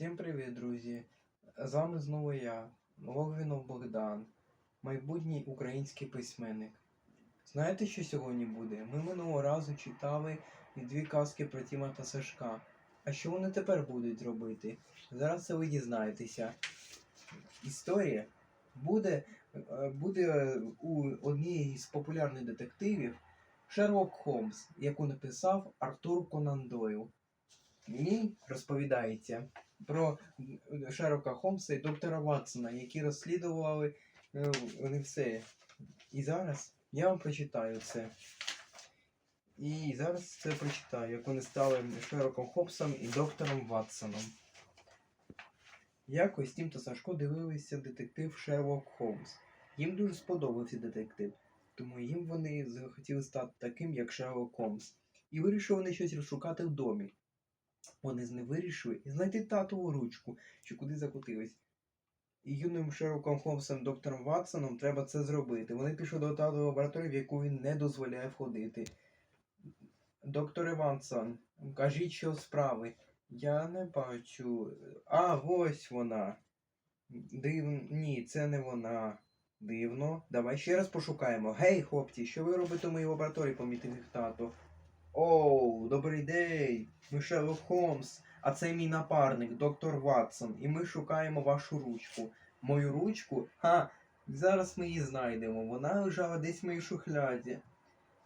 Всім привіт, друзі! З вами знову я, Логвінов Богдан, майбутній український письменник. Знаєте, що сьогодні буде? Ми минулого разу читали дві казки про Тіма та Сашка. А що вони тепер будуть робити? Зараз це ви дізнаєтеся. Історія буде, е, буде у одній з популярних детективів Шерлок Холмс, яку написав Артур Конан Дойл. В розповідається про Шерлока Холмса і доктора Ватсона, які розслідували е, вони все. І зараз я вам прочитаю це. І зараз це прочитаю, як вони стали Шерлоком Холмсом і доктором Ватсоном. Якось Тім та Сашко дивилися детектив Шерлок Холмс. Їм дуже сподобався детектив, тому їм вони захотіли стати таким, як Шерлок Холмс. І вирішили вони щось розшукати в домі. Вони з не вирішили знайти татову ручку, що куди закотились. І юним Шерлоком Холмсом доктором Ватсоном треба це зробити. Вони пішли до татової лабораторії, в яку він не дозволяє входити. Докторе Ватсон, кажіть, що справи. Я не бачу. А, ось вона. Дивно. Ні, це не вона. Дивно. Давай ще раз пошукаємо. Гей, хлопці, що ви робите в моїй лабораторії, помітив їх тато. Оу, добрий день. Ми Шерлок Холмс, а це мій напарник, доктор Ватсон, і ми шукаємо вашу ручку. Мою ручку? Ха, зараз ми її знайдемо. Вона лежала десь в моїй шухляді.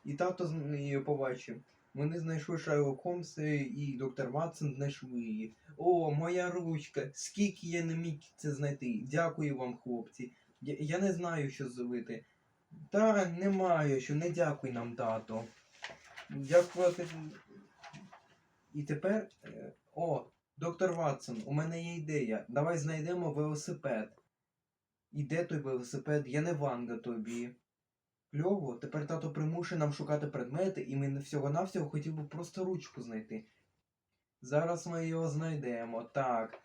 І тато її побачив. Вони знайшли Шерлок Холмса і доктор Ватсон знайшли її. О, моя ручка! Скільки я не міг це знайти. Дякую вам, хлопці. Я, я не знаю, що зробити. Та немає, що не дякуй нам, тато. Дякувати. І тепер. е, О, доктор Ватсон, у мене є ідея. Давай знайдемо велосипед. І де той велосипед? Я не ванга тобі. Кльово, тепер тато примушує нам шукати предмети, і ми всього-навсього хотів би просто ручку знайти. Зараз ми його знайдемо. Так.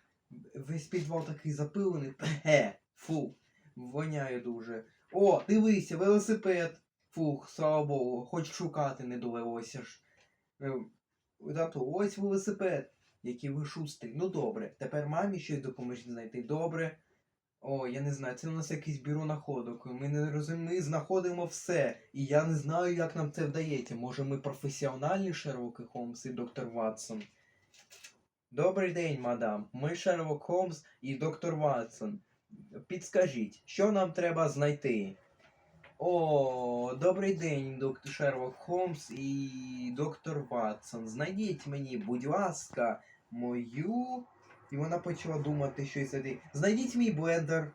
Весь підвал такий запилений. Пе, фу. Воняє дуже. О, дивися, велосипед. Фух, слава Богу, хоч шукати не довелося ж. Тато, ось велосипед. Який ви шустрий. Ну добре. Тепер мамі щось допоможіть знайти. Добре. О, я не знаю, це у нас якийсь бюро находок. Ми не розуміємо, ми знаходимо все. І я не знаю, як нам це вдається. Може ми професіональні Шерлоки Холмс і доктор Ватсон. Добрий день, мадам. Ми Шерлок Холмс і доктор Ватсон. Підскажіть, що нам треба знайти? О, добрий день, доктор Шерлок Холмс і доктор Ватсон. Знайдіть мені, будь ласка, мою. І вона почала думати щось. тоді. Знайдіть мій блендер.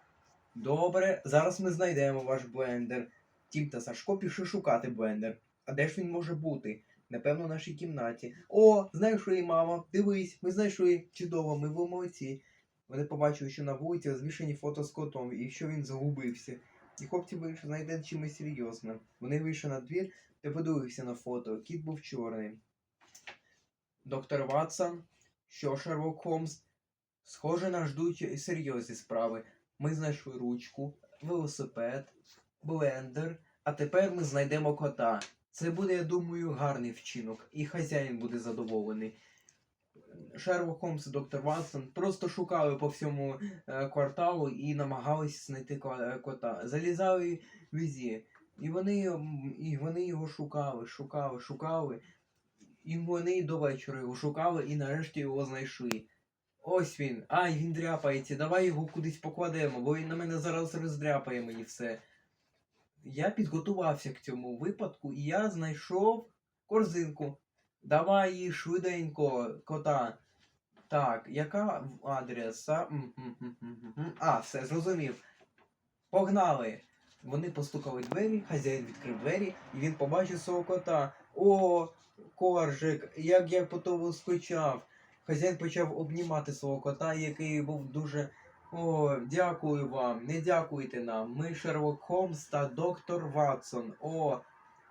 Добре, зараз ми знайдемо ваш блендер. Тім та Сашко пішли шукати блендер. А де ж він може бути? Напевно, в нашій кімнаті. О, знайшли, мамо. Дивись, ми знайшли. Чудово, ми ви молодці. Вони побачили, що на вулиці розвішені фото з котом, і що він загубився. І хлопці вирішили знайти чимось серйозним. Вони вийшли на двір та подивилися на фото. Кіт був чорний. Доктор Ватсон, що Шерлок Холмс? Схоже, нас ждуть і серйозні справи. Ми знайшли ручку, велосипед, блендер, а тепер ми знайдемо кота. Це буде, я думаю, гарний вчинок, і хазяїн буде задоволений. Шерлок Холмс і доктор Ватсон просто шукали по всьому е, кварталу і намагались знайти е, кота. Залізали везі. І вони, і вони його шукали, шукали, шукали. І вони до вечора його шукали і нарешті його знайшли. Ось він. Ай, він дряпається. Давай його кудись покладемо, бо він на мене зараз роздряпає мені все. Я підготувався к цьому випадку і я знайшов корзинку. Давай її швиденько, кота. Так, яка адреса? А, все, зрозумів. Погнали! Вони постукали двері, хазяїн відкрив двері, і він побачив свого кота. О, коржик, як я по тому скучав. Хазяїн почав обнімати свого кота, який був дуже. О, дякую вам, не дякуйте нам. Ми Шерлок Холмс та доктор Ватсон. О,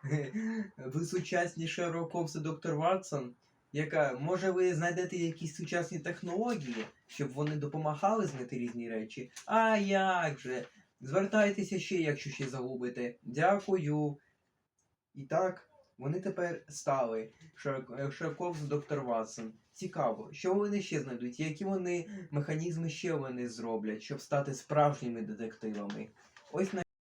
ви сучасні Шерлок і доктор Ватсон? Яка, може ви знайдете якісь сучасні технології, щоб вони допомагали знайти різні речі? А як же? Звертайтеся ще, якщо ще загубите. Дякую. І так, Вони тепер стали і доктор Ватсон. Цікаво, що вони ще знайдуть, які вони механізми ще вони зроблять, щоб стати справжніми детективами. Ось на